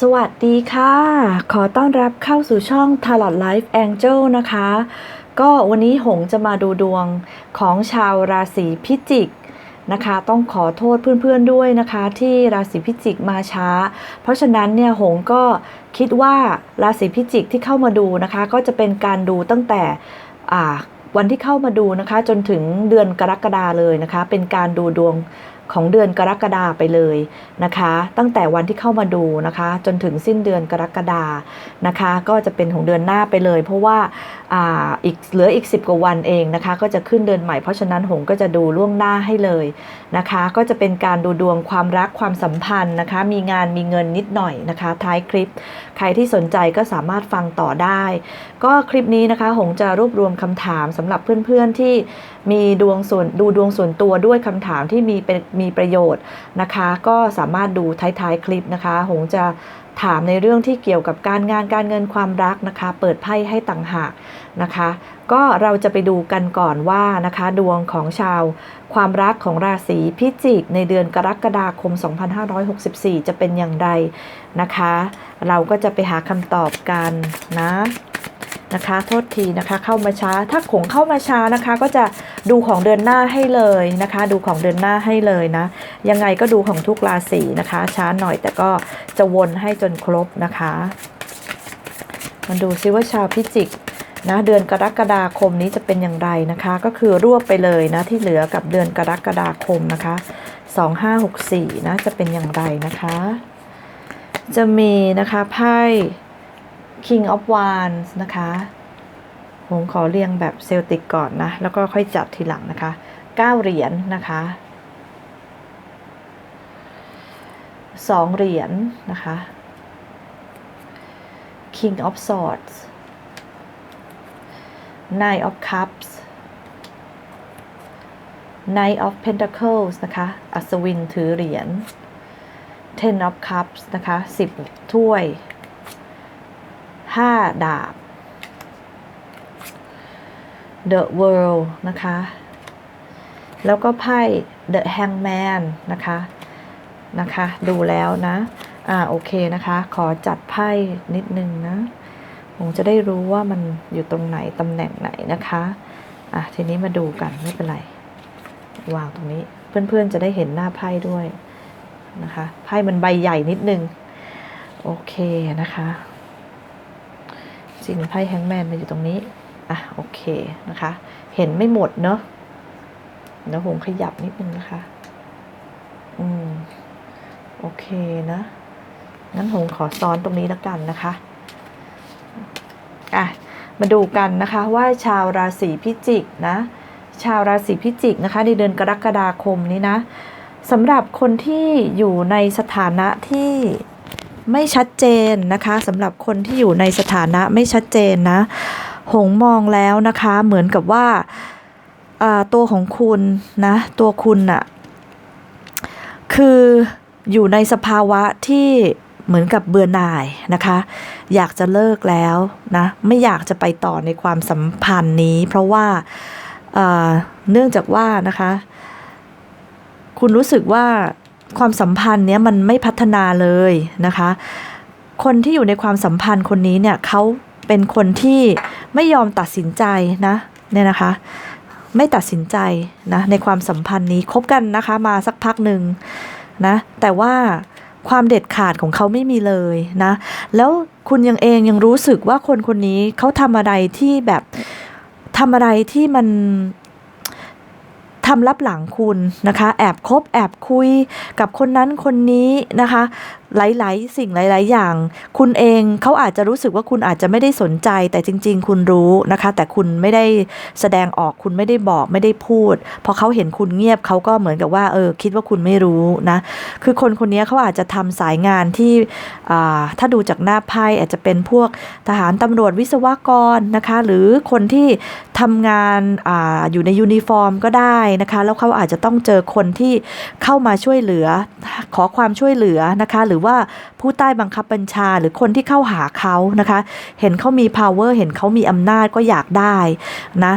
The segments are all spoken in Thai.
สวัสดีค่ะ ขอต้อนรับเข้าสู่ช่อง Tarot Life Angel นะคะ ก็วันนี้หงจะมาดูดวงของชาวราศีพิจิกนะคะ ต้องขอโทษเพื่อนๆด้วยนะคะ ที่ราศีพิจิกมาช้า เพราะฉะนั้นเนี่ยหงก็คิดว่าราศีพิจิกที่เข้ามาดูนะคะ ก็จะเป็นการดูตั้งแต่วันที่เข้ามาดูนะคะ จนถึงเดือนกรกฎาเลยนะคะ เป็นการดูดวง ของเดือนกรกฎาไปเลยนะคะ ตั้งแต่วันที่เข้ามาดูนะคะ จนถึงสิ้นเดือนกรกฎานะคะ ก็จะเป็นของเดือนหน้าไปเลย เพราะว่าอ่าอีกเหลืออีก 10 กว่าวันเองนะคะ ก็จะขึ้นเดือนใหม่เพราะฉะนั้นหงก็จะดูล่วงหน้าให้เลยนะคะ ก็จะเป็นการดูดวงความรักความสัมพันธ์นะคะ มีงานมีเงินนิดหน่อยนะคะ ท้ายคลิป ใครที่สนใจก็สามารถฟังต่อได้ ก็คลิปนี้นะคะ หงจะรวบรวมคำถามสำหรับเพื่อนๆที่มีดวงส่วนดูดวงส่วนตัวด้วยคำถามที่มีเป็นมีประโยชน์นะคะ ก็สามารถดูท้ายๆคลิปนะคะ หงจะถามในเรื่องที่เกี่ยวกับการงานการเงินความรักนะคะ เปิดไพ่ให้ต่างหากนะคะ ก็เราจะไปดูกันก่อนว่านะคะ ดวงของชาวความรักของราศีพิจิกในเดือนกรกฎาคม 2564 จะเป็นอย่างไรนะคะ เราก็จะไปหาคำตอบกันนะ นะคะ โทษทีนะคะเข้ามาช้า ถ้าขงเข้ามาช้านะคะ ก็จะดูของเดือนหน้าให้เลยนะคะ ดูของเดือนหน้าให้เลยนะ ยังไงก็ดูของทุกราศีนะคะ ช้าหน่อยแต่ก็จะวนให้จนครบนะคะมาดูซิว่าชาวพิจิกนะเดือนกรกฎาคมนี้จะเป็นอย่างไรนะคะ ก็คือรวบไปเลยนะที่เหลือกับเดือนกรกฎาคมนะคะ 2564นะจะเป็นอย่างไรนะคะ จะมีนะคะไพ่ King of Wands นะคะ ผมขอเรียงแบบเซลติกก่อนนะ แล้วก็ค่อยจัดทีหลังนะคะ9เหรียญนนะคะ2เหรียญนนะคะ King of Swords Nine of Cups Knight of Pentacles นะคะ อัศวินถือเหรียญ Ten of Cups นะคะ 10 ถ้วย 5ดาบ The World นะคะ แล้วก็ไพ่ The Hangman นะคะ นะคะ ดูแล้วนะ อ่า โอเคนะคะ ขอจัดไพ่นิดนึงนะ ผมจะได้รู้ว่ามันอยู่ตรงไหน ตำแหน่งไหนนะคะ อะ ทีนี้มาดูกัน ไม่เป็นไร วางตรงนี้ เพื่อนๆ จะได้เห็นหน้าไพ่ด้วยนะคะ ไพ่มันใบใหญ่นิดนึง โอเคนะคะ จริงไพ่แฮงแมนมาอยู่ตรงนี้ อะ โอเคนะคะ เห็นไม่หมดเนาะเดี๋ยวผมขยับนิดนึงนะคะ อืม โอเคนะ งั้นผมขอซ้อนตรงนี้แล้วกันนะคะ อะ มาดูกันนะคะว่าชาวราศีพิจิกนะ ชาวราศีพิจิกนะคะในเดือนกรกฎาคมนี้นะสำหรับคนที่อยู่ในสถานะที่ ไม่ชัดเจนนะคะสำหรับคนที่อยู่ในสถานะไม่ชัดเจนนะ หงมองแล้วนะคะเหมือนกับว่าาตัวของคุณนะตัวคุณอะคืออยู่ในสภาวะที่เหมือนกับเบื่อหน่ายนะคะ อยากจะเลิกแล้วนะไม่อยากจะไปต่อในความสัมพันธ์นี้ เพราะว่าเนื่องจากว่านะคะ คุณรู้สึกว่า ความสัมพันธ์เนี้ยมันไม่พัฒนาเลยนะคะ คนที่อยู่ในความสัมพันธ์คนนี้เนี่ยเขาเป็นคนที่ไม่ยอมตัดสินใจนะเนี่ยนะคะ ไม่ตัดสินใจนะในความสัมพันธ์นี้คบกันนะคะมาสักพักหนึ่งนะแต่ว่าความเด็ดขาดของเขาไม่มีเลยนะ แล้วคุณยังเองยังรู้สึกว่าคนคนนี้เขาทำอะไรที่แบบทำอะไรที่มัน ทำลับหลังคุณนะคะ แอบคบแอบคุยกับคนนั้นคนนี้นะคะ หลาย ๆ สิ่งหลาย ๆ อย่าง คุณเองเขาอาจจะรู้สึกว่าคุณอาจจะไม่ได้สนใจ แต่จริง ๆ คุณรู้นะคะ แต่คุณไม่ได้แสดงออกคุณไม่ได้บอกไม่ได้พูดพอเขาเห็นคุณเงียบเขาก็เหมือนกับว่าเออคิดว่าคุณไม่รู้นะคือคนคนนี้เขาอาจจะทำสายงานที่ถ้าดูจากหน้าไพ่อาจจะเป็นพวกทหารตำรวจวิศวกรนะคะ หรือคนที่ทำงานออยู่ในยูนิฟอร์มก็ได้นะคะ แล้วเขาอาจจะต้องเจอคนที่เข้ามาช่วยเหลือ ขอความช่วยเหลือนะคะ หรือว่าผู้ใต้บังคับบัญชาหรือคนที่เข้าหาเขานะคะ เห็นเขามี power เห็นเขามีอำนาจก็อยากได้นะ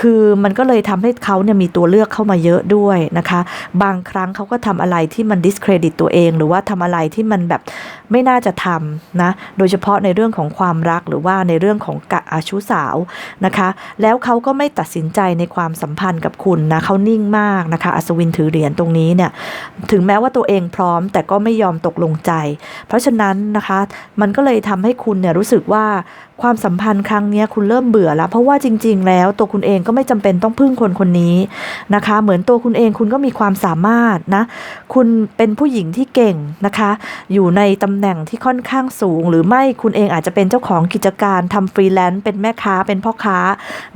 คือมันก็เลยทำให้เขาเนี่ยมีตัวเลือกเข้ามาเยอะด้วยนะคะ บางครั้งเขาก็ทำอะไรที่มัน discredit ตัวเอง หรือว่าทำอะไรที่มันแบบไม่น่าจะทำนะ โดยเฉพาะในเรื่องของความรักหรือว่าในเรื่องของกะอาชุสาวนะคะ แล้วเขาก็ไม่ตัดสินใจในความสัมพันธ์กับคุณนะเขานิ่งมากนะคะ อัศวินถือเหรียญตรงนี้เนี่ย ถึงแม้ว่าตัวเองพร้อมแต่ก็ไม่ยอมตกลงใจ เพราะฉะนั้นนะคะ มันก็เลยทำให้คุณเนี่ยรู้สึกว่า ความสัมพันธ์ครั้งนี้คุณเริ่มเบื่อแล้ว เพราะว่าจริง ๆ แล้วตัวคุณเองก็ไม่จำเป็นต้องพึ่งคนคนนี้นะคะ เหมือนตัวคุณเองคุณก็มีความสามารถนะคุณเป็นผู้หญิงที่เก่งนะคะ อยู่ในตำแหน่งที่ค่อนข้างสูง หรือไม่คุณเองอาจจะเป็นเจ้าของกิจการทำฟรีแลนซ์เป็นแม่ค้าเป็นพ่อค้า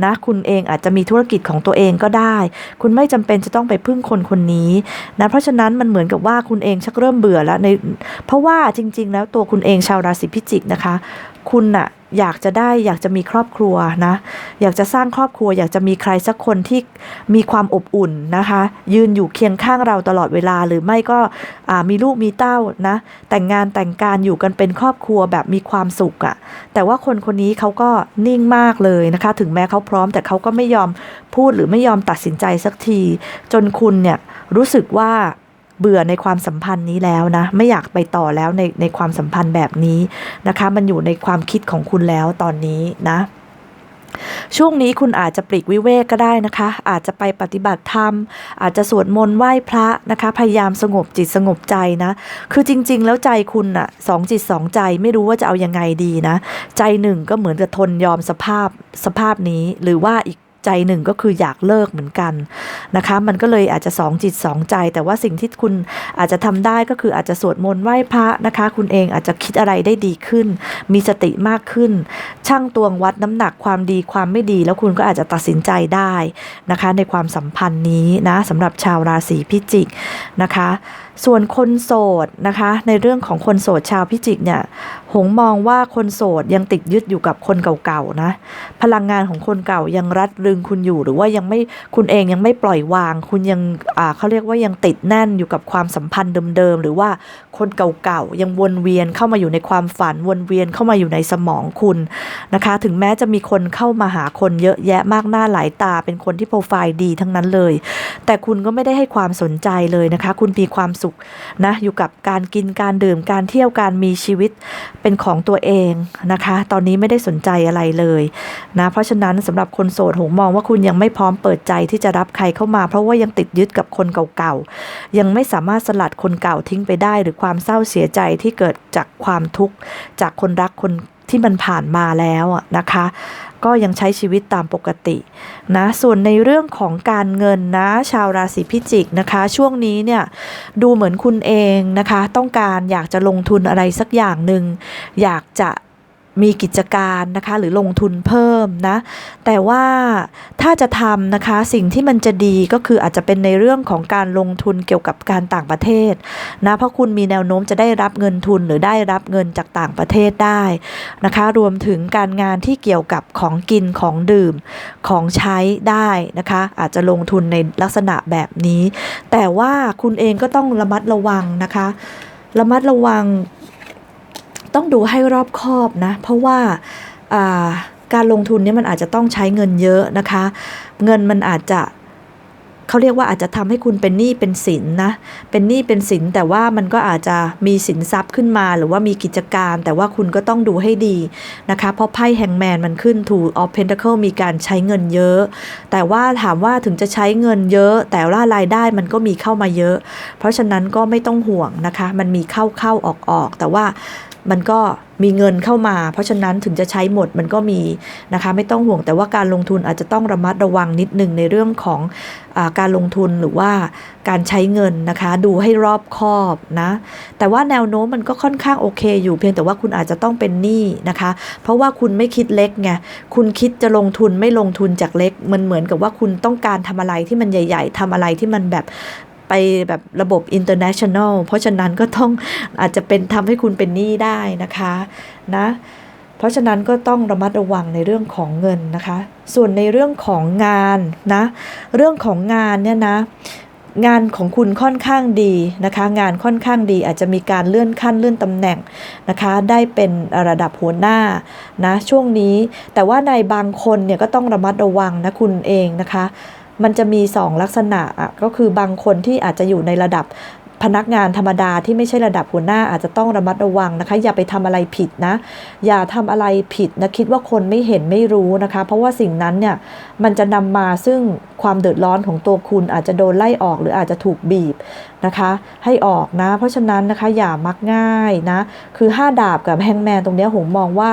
นะคุณเองอาจจะมีธุรกิจของตัวเองก็ได้ คุณไม่จำเป็นจะต้องไปพึ่งคนคนนี้นะเพราะฉะนั้นมันเหมือนกับว่าคุณเองชักเริ่มเบื่อแล้วในเพราะว่าจริง ๆ แล้วตัวคุณเองชาวราศีพิจิกนะคะ คุณน่ะ อยากจะได้อยากจะมีครอบครัวนะ อยากจะสร้างครอบครัว อยากจะมีใครสักคนที่มีความอบอุ่นนะคะ ยืนอยู่เคียงข้างเราตลอดเวลาหรือไม่ก็มีลูกมีเต้านะ แต่งงานแต่งการอยู่กันเป็นครอบครัวแบบมีความสุขอะแต่ว่าคนคนนี้เขาก็นิ่งมากเลยนะคะ ถึงแม้เขาพร้อม แต่เขาก็ไม่ยอมพูดหรือไม่ยอมตัดสินใจสักที จนคุณเนี่ยรู้สึกว่า เบื่อในความสัมพันธ์นี้แล้วนะ ไม่อยากไปต่อแล้วในในความสัมพันธ์แบบนี้นะคะ มันอยู่ในความคิดของคุณแล้วตอนนี้นะช่วงนี้คุณอาจจะปลีกวิเวกก็ได้นะคะ อาจจะไปปฏิบัติธรรม อาจจะสวดมนต์ไหว้พระนะคะ พยายามสงบจิตสงบใจนะ คือจริง ๆ แล้วใจคุณอะสองจิตสองใจไม่รู้ว่าจะเอายังไงดีนะ ใจหนึ่งก็เหมือนจะทนยอมสภาพสภาพนี้ หรือว่าอีก ใจหนึ่งก็คืออยากเลิกเหมือนกันนะคะมันก็เลยอาจจะสองจิตสองใจ แต่ว่าสิ่งที่คุณอาจจะทำได้ก็คืออาจจะสวดมนต์ไหว้พระนะคะ คุณเองอาจจะคิดอะไรได้ดีขึ้น มีสติมากขึ้น ช่างตวงวัดน้ำหนักความดีความไม่ดี แล้วคุณก็อาจจะตัดสินใจได้นะคะ ในความสัมพันธ์นี้นะสำหรับชาวราศีพิจิกนะคะ ส่วนคนโสดนะคะ ในเรื่องของคนโสดชาวพิจิกเนี่ย หงมองว่าคนโสดยังติดยึดอยู่กับคนเก่าๆนะ พลังงานของคนเก่ายังรัดรึงคุณอยู่ หรือว่ายังไม่คุณเองยังไม่ปล่อยวาง คุณยังอ่าเขาเรียกว่ายังติดแน่นอยู่กับความสัมพันธ์เดิมๆหรือว่าคนเก่าๆยังวนเวียนเข้ามาอยู่ในความฝันวนเวียนเข้ามาอยู่ในสมองคุณนะคะ ถึงแม้จะมีคนเข้ามาหาคนเยอะแยะมากหน้าหลายตา เป็นคนที่โปรไฟล์ดีทั้งนั้นเลย แต่คุณก็ไม่ได้ให้ความสนใจเลยนะคะ คุณมีความสุขนะอยู่กับการกินการดื่มการเที่ยวการมีชีวิตเป็นของตัวเองนะคะ ตอนนี้ไม่ได้สนใจอะไรเลยนะเพราะฉะนั้นสำหรับคนโสดหงมองว่าคุณยังไม่พร้อมเปิดใจที่จะรับใครเข้ามา เพราะว่ายังติดยึดกับคนเก่าๆ ยังไม่สามารถสลัดคนเก่าทิ้งไปได้ หรือความเศร้าเสียใจที่เกิดจากความทุกข์จากคนรักคนที่มันผ่านมาแล้วอะนะคะ ก็ยังใช้ชีวิตตามปกตินะส่วนในเรื่องของการเงินนะชาวราศีพิจิกนะคะ ช่วงนี้เนี่ยดูเหมือนคุณเองนะคะ ต้องการอยากจะลงทุนอะไรสักอย่างหนึ่งอยากจะ มีกิจการนะคะหรือลงทุนเพิ่มนะแต่ว่าถ้าจะทำนะคะสิ่งที่มันจะดีก็คืออาจจะเป็นในเรื่องของการลงทุนเกี่ยวกับการต่างประเทศนะเพราะคุณมีแนวโน้มจะได้รับเงินทุนหรือได้รับเงินจากต่างประเทศได้นะคะ รวมถึงการงานที่เกี่ยวกับของกินของดื่มของใช้ได้นะคะ อาจจะลงทุนในลักษณะแบบนี้ แต่ว่าคุณเองก็ต้องระมัดระวังนะคะ ระมัดระวัง ต้องดูให้รอบคอบนะ เพราะว่าการลงทุนนี่มันอาจจะต้องใช้เงินเยอะนะคะ เงินมันอาจจะเขาเรียกว่าอาจจะทำให้คุณเป็นหนี้เป็นสินนะ เป็นหนี้เป็นสินแต่ว่ามันก็อาจจะมีสินทรัพย์ขึ้นมา หรือว่ามีกิจการ แต่ว่าคุณก็ต้องดูให้ดีนะคะ เพราะไพ่แฮงแมนมันขึ้นถูออฟเพนท c เคิลมีการใช้เงินเยอะ แต่ว่าถามว่าถึงจะใช้เงินเยอะ แต่ว่ารายได้มันก็มีเข้ามาเยอะ เพราะฉะนั้นก็ไม่ต้องห่วงนะคะ มันมีเข้าเข้าออกออกแต่ว่า มันก็มีเงินเข้ามา เพราะฉะนั้นถึงจะใช้หมดมันก็มีนะคะไม่ต้องห่วงแต่ว่าการลงทุนอาจจะต้องระมัดระวังนิดหนึ่งในเรื่องของอการลงทุนหรือว่าการใช้เงินนะคะดูให้รอบคอบนะแต่ว่าแนวโน้มมันก็ค่อนข้างโอเค อยู่เพียงแต่ว่าคุณอาจจะต้องเป็นหนี้นะคะ เพราะว่าคุณไม่คิดเล็กไงคุณคิดจะลงทุนไม่ลงทุนจากเล็ก มันเหมือนกับว่าคุณต้องการทำอะไรที่มันใหญ่ ๆทำอะไรที่มันแบบ ไปแบบระบบ international เพราะฉะนั้นก็ต้องอาจจะเป็นทำให้คุณเป็นหนี้ได้นะคะนะเพราะฉะนั้นก็ต้องระมัดระวังในเรื่องของเงินนะคะ ส่วนในเรื่องของงานนะ เรื่องของงานเนี่ยนะ งานของคุณค่อนข้างดีนะคะ งานค่อนข้างดีอาจจะมีการเลื่อนขั้นเลื่อนตำแหน่งนะคะ ได้เป็นระดับหัวหน้านะช่วงนี้ แต่ว่าในบางคนเนี่ยก็ต้องระมัดระวังนะคุณเองนะคะ มันจะมี 2 ลักษณะอะก็คือบางคนที่อาจจะอยู่ในระดับพนักงานธรรมดาที่ไม่ใช่ระดับหัวหน้าอาจจะต้องระมัดระวังนะคะ อย่าไปทำอะไรผิดนะ อย่าทำอะไรผิดนะคิดว่าคนไม่เห็นไม่รู้นะคะ เพราะว่าสิ่งนั้นเนี่ยมันจะนำมาซึ่งความเดือดร้อนของตัวคุณอาจจะโดนไล่ออกหรืออาจจะถูกบีบนะคะ ให้ออกนะ เพราะฉะนั้นนะคะอย่ามักง่ายนะคือห้าดาบกับแฮงแมนตรงเนี้ยหงมองว่า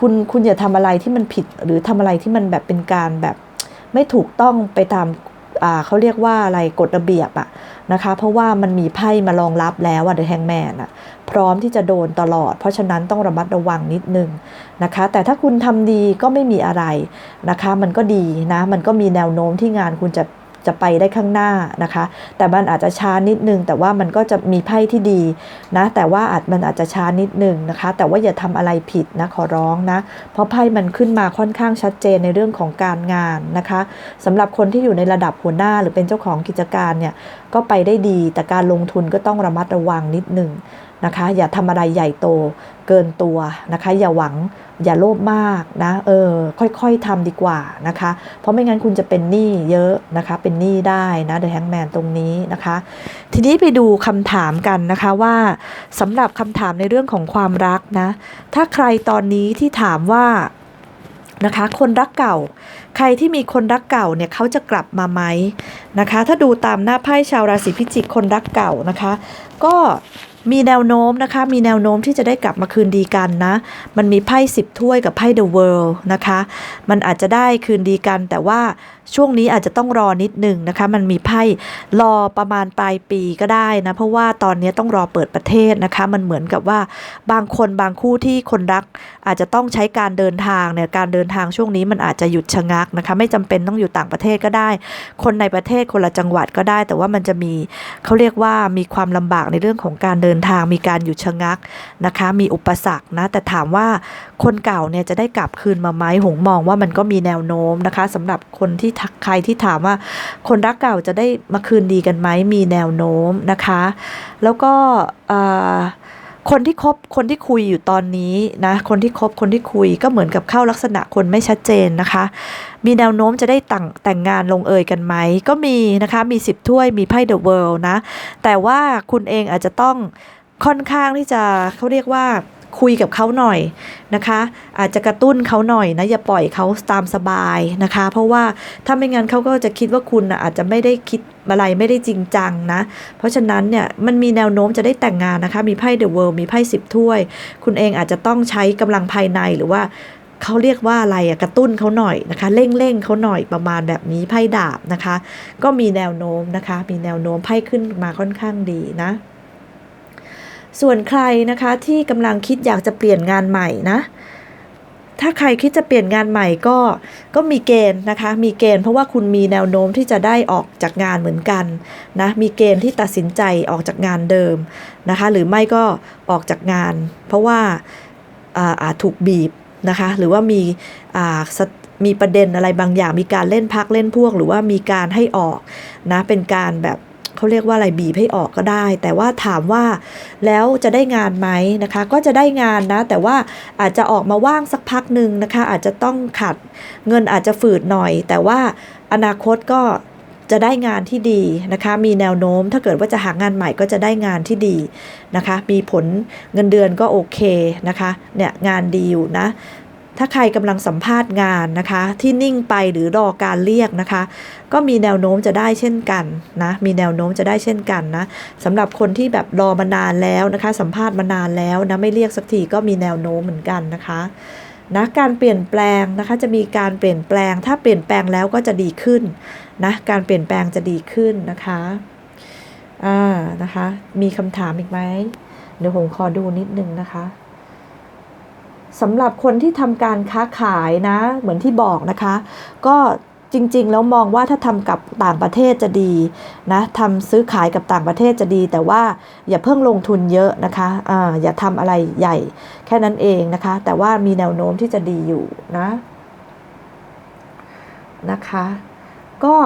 คุณคุณอย่าทำอะไรที่มันผิดหรือทำอะไรที่มันแบบเป็นการแบบ ไม่ถูกต้องไปตามเขาเรียกว่าอะไรกฎระเบียบอะนะคะ เพราะว่ามันมีไพ่มารองรับแล้วอะเดอะแฮงแมนอะพร้อมที่จะโดนตลอด เพราะฉะนั้นต้องระมัดระวังนิดนึงนะคะ แต่ถ้าคุณทำดีก็ไม่มีอะไรนะคะ มันก็ดีนะ มันก็มีแนวโน้มที่งานคุณจะ จะไปได้ข้างหน้านะคะ แต่มันอาจจะช้านิดนึง แต่ว่ามันก็จะมีไพ่ที่ดีนะ แต่ว่าอาจมันอาจจะช้านิดนึงนะคะ แต่ว่าอย่าทำอะไรผิดนะขอร้องนะ เพราะไพ่มันขึ้นมาค่อนข้างชัดเจนในเรื่องของการงานนะคะสำหรับคนที่อยู่ในระดับหัวหน้าหรือเป็นเจ้าของกิจการเนี่ยก็ไปได้ดี แต่การลงทุนก็ต้องระมัดระวังนิดนึง นะคะ อย่าทำอะไรใหญ่โตเกินตัวนะคะ อย่าหวังอย่าโลภมากนะเออค่อยๆทำดีกว่านะคะ เพราะไม่งั้นคุณจะเป็นหนี้เยอะนะคะ เป็นหนี้ได้นะเดอะแฮงแมนตรงนี้นะคะ ทีนี้ไปดูคำถามกันนะคะว่าสำหรับคำถามในเรื่องของความรักนะ ถ้าใครตอนนี้ที่ถามว่านะคะคนรักเก่า ใครที่มีคนรักเก่าเนี่ยเขาจะกลับมาไหมนะคะ ถ้าดูตามหน้าไพ่ชาวราศีพิจิกคนรักเก่านะคะ ก็ มีแนวโน้มนะคะ มีแนวโน้มที่จะได้กลับมาคืนดีกันนะ มันมีไพ่สิบถ้วยกับไพ่ The World นะคะ มันอาจจะได้คืนดีกัน แต่ว่าช่วงนี้อาจจะต้องรอนิดหนึ่งนะคะ มันมีไพ่รอประมาณปลายปีก็ได้นะ เพราะว่าตอนนี้ต้องรอเปิดประเทศนะคะ มันเหมือนกับว่าบางคนบางคู่ที่คนรัก อาจจะต้องใช้การเดินทางเนี่ย การเดินทางช่วงนี้มันอาจจะหยุดชะงักนะคะ ไม่จำเป็นต้องอยู่ต่างประเทศก็ได้ คนในประเทศคนละจังหวัดก็ได้ แต่ว่ามันจะมีเขาเรียกว่ามีความลำบากในเรื่องของการเดินทางมีการหยุดชะงักนะคะ มีอุปสรรคนะ แต่ถามว่าคนเก่าเนี่ยจะได้กลับคืนมาไหมหงมองว่ามันก็มีแนวโน้มนะคะสำหรับคนที่ทักใครที่ถามว่า คนรักเก่าจะได้มาคืนดีกันไหมมีแนวโน้มนะคะ แล้วก็อ่อ คนที่คบคนที่คุยอยู่ตอนนี้นะคนที่คบคนที่คุยก็เหมือนกับเข้าลักษณะคนไม่ชัดเจนนะคะ มีแนวโน้มจะได้แต่งแต่งงานลงเอยกันไหม ก็มีนะคะมี10ถ้วยมีไพ่เดอะเวิลด์นะ แต่ว่าคุณเองอาจจะต้องค่อนข้างที่จะเขาเรียกว่า คุยกับเขาหน่อยนะคะ อาจจะกระตุ้นเขาหน่อยนะอย่าปล่อยเขาตามสบายนะคะ เพราะว่าถ้าไม่งั้นเขาก็จะคิดว่าคุณนะอาจจะไม่ได้คิดอะไรไม่ได้จริงจังนะ เพราะฉะนั้นเนี่ยมันมีแนวโน้มจะได้แต่งงานนะคะ มีไพ่เดอะเวิลด์มีไพ่สิบถ้วย คุณเองอาจจะต้องใช้กำลังภายในหรือว่าเขาเรียกว่าอะไรอะกระตุ้นเขาหน่อยนะคะเร่งเร่งเขาหน่อยประมาณแบบนี้ไพ่ดาบนะคะ ก็มีแนวโน้มนะคะ มีแนวโน้มไพ่ขึ้นมาค่อนข้างดีนะ ส่วนใครนะคะที่กำลังคิดอยากจะเปลี่ยนงานใหม่นะ ถ้าใครคิดจะเปลี่ยนงานใหม่ก็ก็มีเกณฑ์นะคะ มีเกณฑ์เพราะว่าคุณมีแนวโน้มที่จะได้ออกจากงานเหมือนกันนะมีเกณฑ์ที่ตัดสินใจออกจากงานเดิมนะคะ หรือไม่ก็ออกจากงาน เพราะว่าอาจถูกบีบนะคะหรือว่ามีมีประเด็นอะไรบางอย่าง มีการเล่นพักเล่นพวก หรือว่ามีการให้ออกนะเป็นการแบบ เขาเรียกว่าอะไรบีบให้ออกก็ได้ แต่ว่าถามว่าแล้วจะได้งานไหมนะคะ ก็จะได้งานนะ แต่ว่าอาจจะออกมาว่างสักพักหนึ่งนะคะ อาจจะต้องขัดเงินอาจจะฝืดหน่อย แต่ว่าอนาคตก็จะได้งานที่ดีนะคะ มีแนวโน้มถ้าเกิดว่าจะหางานใหม่ก็จะได้งานที่ดีนะคะ มีผลเงินเดือนก็โอเคนะคะ เนี่ยงานดีอยู่นะ ถ้าใครกำลังสัมภาษณ์งานนะคะ ที่นิ่งไปหรือรอการเรียกนะคะ ก็มีแนวโน้มจะได้เช่นกันนะมีแนวโน้มจะได้เช่นกันนะสำหรับคนที่แบบรอมานานแล้วนะคะ สัมภาษณ์มานานแล้วนะไม่เรียกสักทีก็มีแนวโน้มเหมือนกันนะคะนะการเปลี่ยนแปลงนะคะจะมีการเปลี่ยนแปลง ถ้าเปลี่ยนแปลงแล้วก็จะดีขึ้นนะการเปลี่ยนแปลงจะดีขึ้นนะคะอ่านะคะ มีคำถามอีกไหมเดี๋ยวผมขอดูนิดนึงนะคะ สำหรับคนที่ทำการค้าขายนะ เหมือนที่บอกนะคะ ก็จริงๆ แล้วมองว่าถ้าทำกับต่างประเทศจะดีนะทำซื้อขายกับต่างประเทศจะดี แต่ว่าอย่าเพิ่งลงทุนเยอะนะคะอ่าอย่าทำอะไรใหญ่แค่นั้นเองนะคะ แต่ว่ามีแนวโน้มที่จะดีอยู่นะนะคะ ก็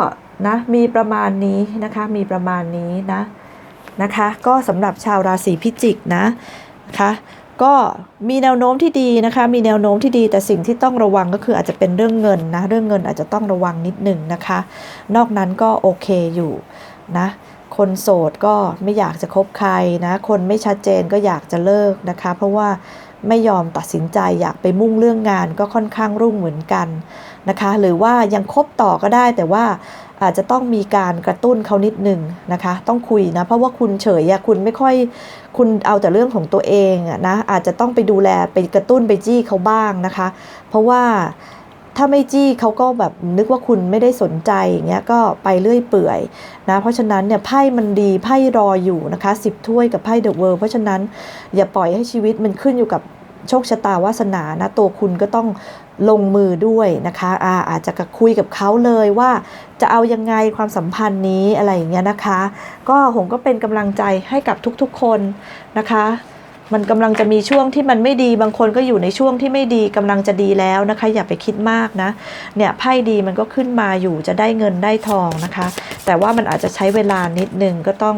นะมีประมาณนี้นะคะมีประมาณนี้นะนะคะ ก็สำหรับชาวราศีพิจิกนะคะ ก็มีแนวโน้มที่ดีนะคะ มีแนวโน้มที่ดีแต่สิ่งที่ต้องระวังก็คืออาจจะเป็นเรื่องเงินนะเรื่องเงินอาจจะต้องระวังนิดหนึ่งนะคะ นอกนั้นก็โอเคอยู่นะคนโสดก็ไม่อยากจะคบใครนะ คนไม่ชัดเจนก็อยากจะเลิกนะคะ เพราะว่าไม่ยอมตัดสินใจอยากไปมุ่งเรื่องงานก็ค่อนข้างรุ่งเหมือนกันนะคะ หรือว่ายังคบต่อก็ได้แต่ว่า อาจจะต้องมีการกระตุ้นเขานิดหนึ่งนะคะ ต้องคุยนะ เพราะว่าคุณเฉยอะคุณไม่ค่อยคุณเอาแต่เรื่องของตัวเองอะนะอาจจะต้องไปดูแลไปกระตุ้นไปจี้เขาบ้างนะคะ เพราะว่าถ้าไม่จี้เขาก็แบบนึกว่าคุณไม่ได้สนใจอย่างเงี้ยก็ไปเรื่อยเปื่อยนะเพราะฉะนั้นเนี่ยไพ่มันดีไพ่รออยู่นะคะสิบถ้วยกับไพ่เดอะเวิร์เพราะฉะนั้นอย่าปล่อยให้ชีวิตมันขึ้นอยู่กับโชคชะตาวาสนานะตัวคุณก็ต้อง ลงมือด้วยนะคะอาอาจจะคุยกับเขาเลยว่าจะเอายังไงความสัมพันธ์นี้อะไรอย่างเงี้ยนะคะ ก็หงก็เป็นกำลังใจให้กับทุกๆคนนะคะ มันกำลังจะมีช่วงที่มันไม่ดีบางคนก็อยู่ในช่วงที่ไม่ดีกำลังจะดีแล้วนะคะ อย่าไปคิดมากนะเนี่ยไพ่ดีมันก็ขึ้นมาอยู่จะได้เงินได้ทองนะคะ แต่ว่ามันอาจจะใช้เวลานิดนึงก็ต้อง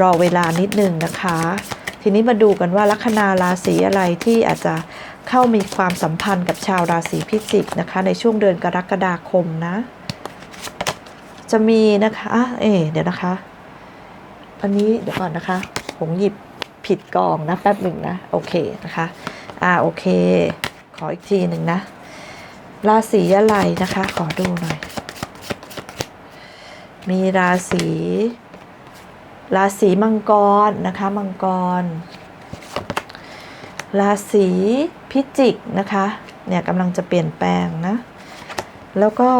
รอเวลานิดนึงนะคะ ทีนี้มาดูกันว่าลัคนาราศีอะไรที่อาจจะเข้ามีความสัมพันธ์กับชาวราศีพิจิกนะคะ ในช่วงเดือนกรกฎาคมนะ จะมีนะคะอะเอ๊ะเดี๋ยวนะคะ อันนี้เดี๋ยวก่อนนะคะ ผมหยิบผิดกองนะแป๊บหนึ่งนะ โอเคนะคะ อ่าโอเค ขออีกทีหนึ่งนะ ราศีอะไรนะคะ ขอดูหน่อย มีราศี ราศีมังกรนะคะ มังกร ราศีพิจิกนะคะเนี่ยกำลังจะเปลี่ยนแปลงนะ แล้วก็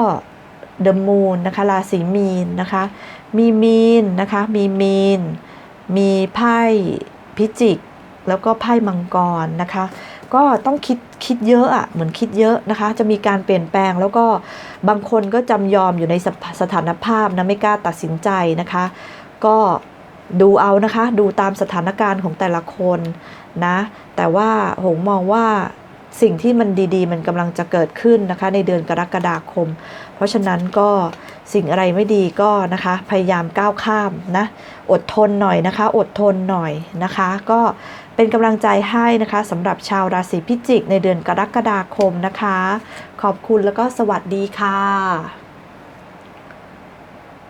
เดอะมูนนะคะ ราศีมีนนะคะ มีมีนนะคะ มีมีน มีไพ่พิจิก แล้วก็ไพ่มังกรนะคะ ก็ต้องคิดคิดเยอะอะเหมือนคิดเยอะนะคะ จะมีการเปลี่ยนแปลงแล้วก็บางคนก็จำยอมอยู่ในสถสถานภาพนะไม่กล้าตัดสินใจนะคะ ก็ ดูเอานะคะ ดูตามสถานการณ์ของแต่ละคนนะ แต่ว่าหงมองว่าสิ่งที่มันดีๆ มันกำลังจะเกิดขึ้นนะคะ ในเดือนกรกฎาคม เพราะฉะนั้นก็สิ่งอะไรไม่ดีก็นะคะ พยายามก้าวข้ามนะ อดทนหน่อยนะคะ อดทนหน่อยนะคะ ก็เป็นกำลังใจให้นะคะสำหรับชาวราศีพิจิกในเดือนกรกฎาคมนะคะ ขอบคุณแล้วก็สวัสดีค่ะ